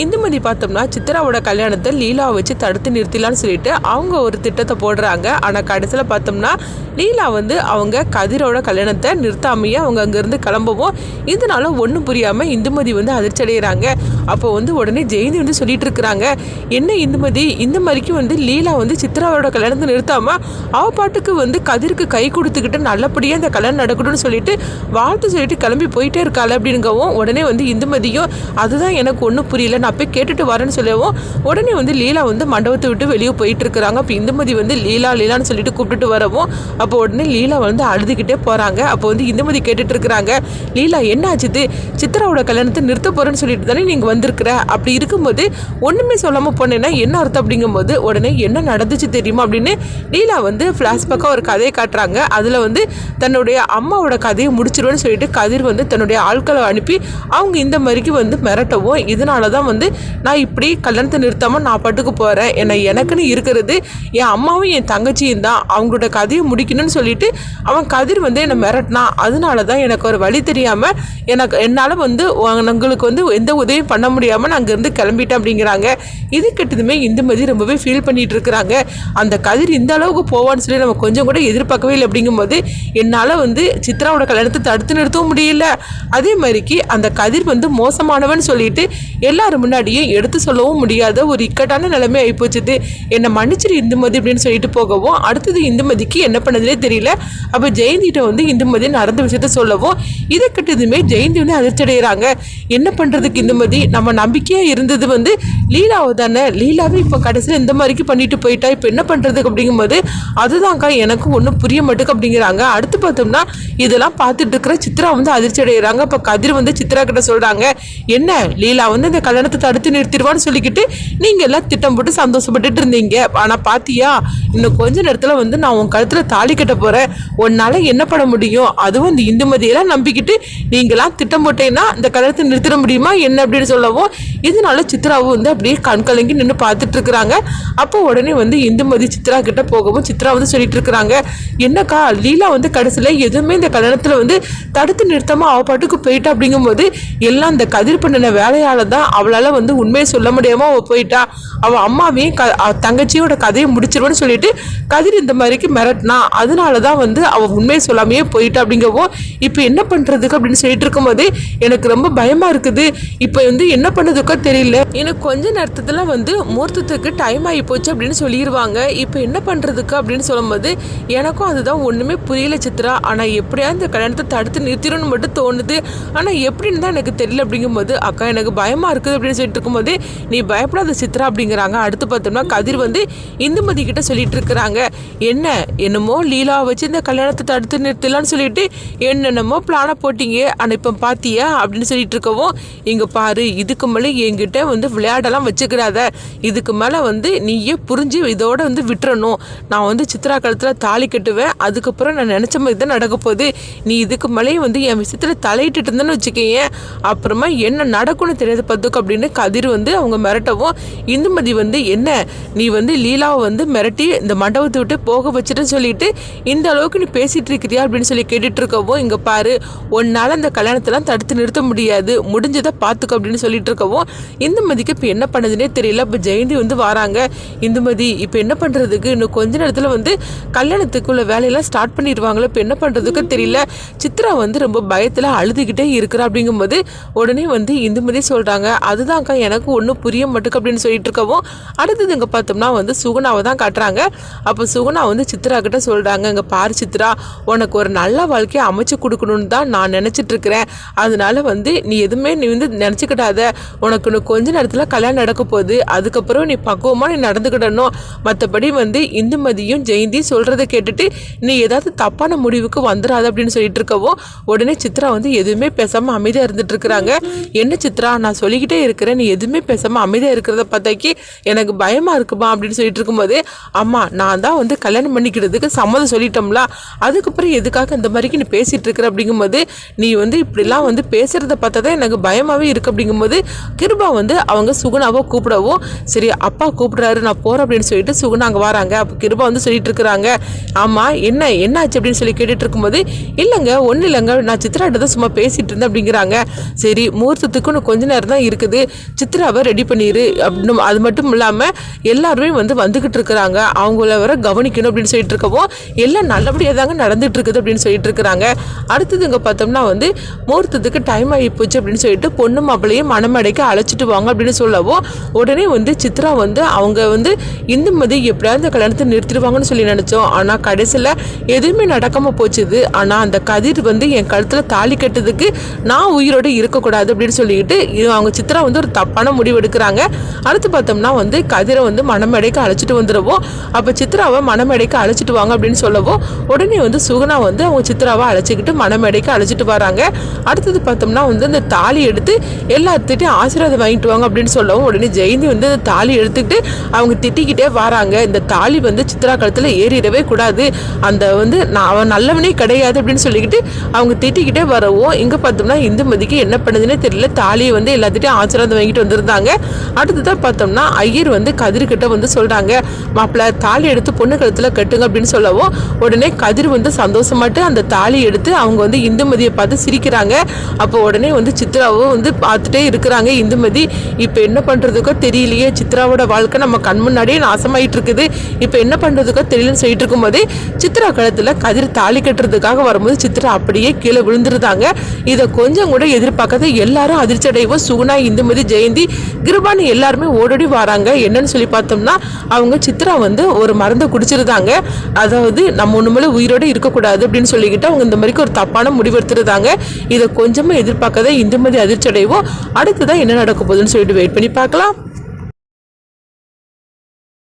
இந்துமதி பார்த்தோம்னா சித்ராவோட கல்யாணத்தை லீலாவை வச்சு தடுத்து நிறுத்திலான்னு சொல்லிட்டு அவங்க ஒரு திட்டத்தை போடுறாங்க. ஆனால் கடைசியில் பார்த்தோம்னா லீலா வந்து அவங்க கதிரோட கல்யாணத்தை நிறுத்தாமையே அவங்க அங்கேருந்து கிளம்பவும் இதனால ஒன்றும் புரியாமல் இந்துமதி வந்து அதிர்ச்சி அடைகிறாங்க அப்போ வந்து உடனே ஜெயந்தி வந்து சொல்லிட்டு இருக்கிறாங்க. என்ன இந்துமதி இந்த மாதிரிக்கு வந்து லீலா வந்து சித்ராவோட கல்யாணத்தை நிறுத்தாம அவ பாட்டுக்கு வந்து கதிருக்கு கை கொடுத்துக்கிட்டு நல்லபடியாக இந்த கல்யாணம் நடக்கணும்னு சொல்லிட்டு வாழ்த்து சொல்லிட்டு கிளம்பி போயிட்டே இருக்காள் அப்படிங்கவும் உடனே வந்து இந்துமதியும் அதுதான் எனக்கு ஒன்றும் புரியல. நான் போய் கேட்டுட்டு வரேன்னு சொல்லவும் உடனே வந்து லீலா வந்து மண்டபத்தை விட்டு வெளியே போயிட்டு இருக்கிறாங்க அப்போ இந்துமதி வந்து லீலா லீலான்னு சொல்லிட்டு கூப்பிட்டுட்டு வரவும் அப்போ உடனே லீலா வந்து அழுதுகிட்டே போகிறாங்க அப்போ வந்து இந்துமதி கேட்டுட்டு இருக்கிறாங்க லீலா என்ன ஆச்சுது சித்ராவோட கல்யாணத்தை நிறுத்த போகிறேன்னு சொல்லிட்டு தானே நீங்கள் வந்திருக்கிற? அப்படி இருக்கும்போது ஒன்றுமே சொல்லாமல் போனேன்னா என்ன அர்த்தம்? அப்படிங்கும்போது உடனே என்ன நடந்துச்சு தெரியுமா? அப்படின்னு லீலா வந்து ஃப்ளாஷ்பேக்காக ஒரு கதையை காட்டுறாங்க. அதில் வந்து தன்னுடைய அம்மாவோட கதையை முடிச்சிருவேன்னு சொல்லிட்டு கதிர் வந்து தன்னுடைய ஆட்களை அனுப்பி அவங்க இந்த மாதிரிக்கு வந்து மிரட்டவும் இதனால தான் வந்து நான் இப்படி கல்யாணத்தை நிறுத்தாமல் நான் பாட்டுக்கு போகிறேன் என்னை எனக்குன்னு இருக்கிறது என் அம்மாவும் என் தங்கச்சியும் தான். அவங்களோட கதையை முடிக்கணும்னு சொல்லிட்டு அவன் கதிர் வந்து என்னை மிரட்டினான் அதனால தான் எனக்கு ஒரு வழி தெரியாமல் எனக்கு என்னால் வந்து உங்களுக்கு வந்து எந்த உதவியும் பண்ண முடியாமல் நான் அங்கேருந்து கிளம்பிட்டேன் அப்படிங்கிறாங்க. இது கெட்டதுமே இந்துமதி ரொம்பவே ஃபீல் பண்ணிட்டு இருக்கிறாங்க. அந்த கதிர் இந்த அளவுக்கு போவான்னு சொல்லி நம்ம கொஞ்சம் கூட எதிர்பார்க்கவே இல்லை. அப்படிங்கும்போது என்னால் வந்து சித்ராவோட கல்யாணத்தை தடுத்து நிறுத்தவும் முடியல. அதே மாதிரிக்கு அந்த கதிர் வந்து மோசமானவன் சொல்லிட்டு எல்லாரும் முன்னாடியே எடுத்து சொல்லவும் முடியாத ஒரு இக்கட்டான நிலைமை ஆகிப்போச்சுது என்னை மன்னிச்சிரு இந்துமதி அப்படின்னு சொல்லிட்டு போகவும் அடுத்தது இந்துமதிக்கு என்ன பண்ணதுனே தெரியல. அப்போ ஜெயந்திட்ட வந்து இந்துமதி நடந்த விஷயத்த சொல்லவும் இதை கிட்டதுமே ஜெயந்தி வந்து அதிர்ச்சி அடைகிறாங்க என்ன பண்ணுறதுக்கு இந்துமதி நம்ம நம்பிக்கையாக இருந்தது வந்து லீலாவை தானே? லீலாவே இப்போ கடைசியில் இந்த மாதிரிக்கு பண்ணிட்டு போயிட்டா. இப்போ என்ன பண்ணுறதுக்கு அப்படிங்கும்போது அதுதான்க்கா எனக்கு ஒன்றும் புரிய மாட்டுக்கு அப்படிங்கிறாங்க. அடுத்து பார்த்தோம்னா இதெல்லாம் பார்த்துட்டு இருக்கிற சித்ரா வந்து அதிர்ச்சி அடைகிறாங்க இப்போ கதிர் வந்து சித்ரா கிட்ட சொல்கிறாங்க என்ன? லீலா வந்து இந்த கல்யாணத்தை தடுத்து நிறுத்திடுவான்னு சொல்லிக்கிட்டு நீங்கள் எல்லாம் திட்டம் போட்டு சந்தோஷப்பட்டுட்டு இருந்தீங்க. ஆனால் பாத்தியா இன்னும் கொஞ்ச நேரத்தில் வந்து நான் உன் கழுத்தில் தாலி கட்ட போகிறேன் உன்னால் என்ன பண்ண முடியும்? அதுவும் இந்த இந்துமதியெல்லாம் நம்பிக்கிட்டு நீங்களாம் திட்டம் போட்டீங்கன்னா இந்த கழுத்தை நிறுத்திட முடியுமா? என்ன அப்படின்னு சொல்லவும் இதனால சித்ராவும் வந்து அப்படியே கண் கலங்கி நின்று பார்த்துட்டு இருக்கிறாங்க. அப்போ உடனே வந்து இந்துமதி சித்ரா கிட்ட போகவும் சித்ரா வந்து சொல்லிட்டு இருக்கிறாங்க. என்னக்கா லீலா வந்து கடைசியில் எதுவுமே இந்த கல்யாணத்தில் வந்து தடுத்து நிறுத்தாமல் அவ பாட்டுக்கு போயிட்டா அப்படிங்கும்போது எல்லாம் இந்த கதிர் பண்ணின வேலையால் தான் அவளால் வந்து உண்மையை சொல்ல முடியாமல் அவள் போயிட்டா. அவள் அம்மாவையும் க அவ தங்கச்சியோட கதையை முடிச்சிருவேன்னு சொல்லிட்டு கதிர் இந்த மாதிரிக்கு மிரட்டினா. அதனால தான் வந்து அவள் உண்மையை சொல்லாமையே போயிட்டா அப்படிங்கவும் இப்போ என்ன பண்ணுறதுக்கு அப்படின்னு சொல்லிட்டு இருக்கும்போது எனக்கு ரொம்ப பயமாக இருக்குது. இப்போ வந்து என்ன பண்ணுறதுக்கோ தெரியல. எனக்கு கொஞ்ச நேரத்துல வந்து முகூர்த்தத்துக்கு டைம் ஆகி போச்சு அப்படின்னு சொல்லிடுவாங்க இப்போ என்ன பண்ணுறதுக்கு அப்படின்னு சொல்லும்போது எனக்கும் அதுதான் ஒன்றுமே புரியல சித்ரா. ஆனால் எப்படியா இந்த கல்யாணத்தை தடுத்து நிறுத்திடணும்னு மட்டும் தோணுது. ஆனால் எப்படின்னு தான் எனக்கு தெரியல அப்படிங்கும்போது அக்கா எனக்கு பயமாக இருக்குது அப்படின்னு சொல்லிட்டு இருக்கும்போது நீ பயப்படாத சித்ரா அப்படிங்கிறாங்க. அடுத்து பார்த்தோம்னா கதிர் வந்து இந்துமதி கிட்ட சொல்லிட்டு இருக்கிறாங்க என்ன என்னமோ லீலா வச்சு இந்த கல்யாணத்தை தடுத்து நிறுத்தலாம்னு சொல்லிட்டு என்னென்னமோ பிளானை போட்டீங்க. ஆனால் இப்போ பார்த்தியா அப்படின்னு சொல்லிட்டு இருக்கவும் இங்கே பாரு இதுக்கு மேலே என்கிட்ட வந்து விளையாடலாம் வச்சுக்கிறாத இதுக்கு மேலே வந்து நீயே புரிஞ்சு இதோட வந்து விட்டுறணும். நான் வந்து சித்ரா காலத்தில் தாலி கட்டுவேன். அதுக்கப்புறம் நான் நினச்ச மாதிரி தான் நடக்க போகுது. நீ இதுக்கு மேலேயே வந்து என் விஷயத்தில் தலையிட்டு இருந்தேன்னு வச்சுக்கேன் அப்புறமா என்ன நடக்கும்னு தெரியாது பார்த்துக்கு அப்படின்னு கதிர் வந்து அவங்க மிரட்டவும் இந்துமதி வந்து என்ன? நீ வந்து லீலாவை வந்து மிரட்டி இந்த மண்டபத்தை விட்டு போக வச்சுட்டுன்னு சொல்லிட்டு இந்த அளவுக்கு நீ பேசிகிட்டு இருக்கிறியா? அப்படின்னு சொல்லி கேட்டுட்டு இருக்கவும் இங்கே பாரு உன்னால் அந்த கல்யாணத்தெல்லாம் தடுத்து நிறுத்த முடியாது. முடிஞ்சதை பார்த்துக்கோ அப்படின்னு சொல்லிட்டு இருக்கவும் இந்துமதிக்கு இப்போ என்ன பண்ணுதுன்னே தெரியல. இப்போ ஜெயந்தி வந்து வராங்க. இந்துமதி இப்போ என்ன பண்ணுறதுக்கு இன்னும் கொஞ்ச நேரத்தில் வந்து கல்யாணத்துக்குள்ள வேலையெல்லாம் ஸ்டார்ட் பண்ணிடுவாங்களே. இப்போ என்ன பண்ணுறதுக்கு தெரியல. சித்ரா வந்து ரொம்ப பயத்தில் அழுதுகிட்டே இருக்கிறா. அப்படிங்கும்போது உடனே வந்து இந்துமதி சொல்கிறாங்க அது அதுதான்க்கா எனக்கு ஒன்றும் புரிய மாட்டுக்கு அப்படின்னு சொல்லிட்டு இருக்கவும் அடுத்தது இங்கே பார்த்தோம்னா வந்து சுகுணாவை தான் காட்டுறாங்க. அப்போ சுகுணா வந்து சித்ரா கிட்ட சொல்கிறாங்க இங்கே பாரு சித்ரா உனக்கு ஒரு நல்ல வாழ்க்கையை அமைச்சு கொடுக்கணும்னு தான் நான் நினச்சிட்டு இருக்கிறேன். அதனால வந்து நீ எதுவுமே நீ வந்து நினச்சிக்கிடாத உனக்கு இன்னும் கொஞ்ச நேரத்தில் கல்யாணம் நடக்க போகுது. அதுக்கப்புறம் நீ பக்குவமாக நீ நடந்துக்கிடணும். மற்றபடி வந்து இந்துமதியும் ஜெயந்தியும் சொல்கிறத கேட்டுட்டு நீ ஏதாவது தப்பான முடிவுக்கு வந்துடாது அப்படின்னு சொல்லிட்டு இருக்கவும் உடனே சித்ரா வந்து எதுவுமே பேசாமல் அமைதியாக இருந்துட்டு இருக்கிறாங்க. என்ன சித்ரா நான் சொல்லிக்கிட்டே இருக்கிற நீ எதுவுமே பேசாமல் அமைதியாக இருக்கிறத பார்த்தாக்கி எனக்கு பயமாக இருக்குமா அப்படின்னு சொல்லிட்டு இருக்கும்போது அம்மா நான் தான் வந்து கல்யாணம் பண்ணிக்கிறதுக்கு சம்மதம் சொல்லிட்டோம்ல அதுக்கப்புறம் எதுக்காக இந்த மாதிரிக்கு நீ பேசிகிட்டு இருக்கிற அப்படிங்கும்போது நீ வந்து இப்படிலாம் வந்து பேசுகிறத பார்த்தா தான் எனக்கு பயமாகவே இருக்குது அப்படிங்கும்போது கிருபா வந்து அவங்க சுகுணாவை கூப்பிடவும் சரி அப்பா கூப்பிட்றாரு நான் போகிறேன் அப்படின்னு சொல்லிட்டு சுகுணா அங்கே வராங்க. அப்போ கிருபா வந்து சொல்லிட்டு இருக்கிறாங்க. ஆமாம் என்ன என்னாச்சு அப்படின்னு சொல்லி கேட்டுட்டு இருக்கும்போது இல்லைங்க ஒன்றும் இல்லைங்க நான் சித்ராட்ட தான் சும்மா பேசிகிட்டு இருந்தேன் அப்படிங்கிறாங்க. சரி முகூர்த்தத்துக்கு இன்னும் கொஞ்ச நேரம் தான் இருக்குது. சித்ராவை ரெடி பண்ணிடு அப்படின்னு அது மட்டும் இல்லாமல் எல்லாருமே வந்து வந்துக்கிட்டு இருக்கிறாங்க. அவங்கள வர கவனிக்கணும் அப்படின்னு சொல்லிட்டு இருக்கவும் எல்லாம் நல்லபடியாக தாங்க நடந்துகிட்டு இருக்குது அப்படின்னு சொல்லிட்டு இருக்கிறாங்க. அடுத்தது இங்கே பார்த்தோம்னா வந்து முகூர்த்தத்துக்கு டைம் ஆகி போச்சு அப்படின்னு சொல்லிட்டு பொண்ணு மாப்பிள்ளையும் மனமடைக்க அழைச்சிட்டு வாங்க அப்படின்னு சொல்லவும் உடனே வந்து சித்ரா வந்து அவங்க வந்து இந்துமதி எப்படியாவது இந்த கல்யாணத்தை நிறுத்திடுவாங்கன்னு சொல்லி நினச்சோம். ஆனால் கடைசியில் எதுவுமே நடக்காமல் போச்சுது. ஆனால் அந்த கதிர் வந்து என் கழுத்தில் தாலி கட்டுறதுக்கு நான் உயிரோடு இருக்கக்கூடாது அப்படின்னு சொல்லிக்கிட்டு அவங்க சித்ரா வந்து ஒரு தப்பான முடிவு எடுக்கிறாங்க. அடுத்து பார்த்தோம்னா வந்து கதிரை வந்து மணமேடைக்கு அழைச்சிட்டு வந்துடுவோம் அப்போ சித்ராவை மணமேடைக்கு அழைச்சிட்டு வாங்க அப்படின்னு சொல்லவும் உடனே வந்து சுகுணா வந்து அவங்க சித்ராவை அழைச்சிக்கிட்டு மணமேடைக்கு அழைச்சிட்டு வராங்க. அடுத்தது பார்த்தோம்னா வந்து அந்த தாலி எடுத்து எல்லாத்துட்டையும் ஆசீர்வாதம் வாங்கிட்டு வாங்க அப்படின்னு சொல்லவும் உடனே ஜெயந்தி வந்து அந்த தாலி எடுத்துக்கிட்டு அவங்க திட்டிக்கிட்டே வராங்க. இந்த தாலி வந்து சித்ரா கழுத்தில் ஏறிடவே கூடாது. அந்த வந்து நான் அவன் நல்லவனே கிடையாது அப்படின்னு சொல்லிக்கிட்டு அவங்க திட்டிக்கிட்டே வரவும் இங்கே பார்த்தோம்னா இந்துமதிக்கு என்ன பண்ணுதுன்னே தெரியல. தாலியை வந்து எல்லாத்திட்டையும் ஆசீர்வாதம் வாங்கிட்டு வந்திருந்தாங்க. அடுத்ததாக பார்த்தோம்னா ஐயர் வந்து கதிர்கிட்ட வந்து சொல்கிறாங்க மாப்பிள்ள தாலி எடுத்து பொண்ணு கழுத்தில் கட்டுங்க அப்படின்னு சொல்லவும் உடனே கதிர் வந்து சந்தோஷமாட்டு அந்த தாலி எடுத்து அவங்க வந்து இந்துமதியை பார்த்து சிரிக்கிறாங்க. அப்போ உடனே வந்து சித்ராவும் வந்து பார்த்துட்டே இருக்கிறாங்க. இந்துமதி இப்போ என்ன பண்ணுறதுக்கோ தெரியலையே சித்ராவோட வாழ்க்கை நம்ம கண் முன்னாடியே நாசமாயிட்டு இருக்குது. இப்போ என்ன பண்ணுறதுக்கோ தெரியலன்னு சொல்லிட்டு இருக்கும்போது சித்ரா கழுத்தில் கதிர் தாலி கட்டுறதுக்காக வரும்போது சித்ரா அப்படியே கீழே விழுந்துருந்தாங்க. இதை கொஞ்சம் கூட எதிர்பார்க்காத எல்லாரும் அதிர்ச்சி அடைவோம் சுகுணா இந்துமதி ஜெயந்தி கிருபானி எல்லாருமே ஓடோடி வராங்க. என்னன்னு சொல்லி பார்த்தோம்னா அவங்க சித்ரா வந்து ஒரு மருந்தை குடிச்சிருந்தாங்க. அதாவது நம்ம ஒன்றுமேல உயிரோட இருக்கக்கூடாது அப்படின்னு சொல்லிக்கிட்டு அவங்க இந்த மாதிரிக்கு ஒரு தப்பான முடிவு எடுத்துருந்தாங்க. இதை கொஞ்சமாக எதிர்பார்க்காத இந்துமதி அதிர்ச்சி அடைவோம் அடுத்ததான் என்ன நடக்க போகுதுன்னு சொல்லிட்டு வெயிட் பண்ணி பார்க்கலாம்.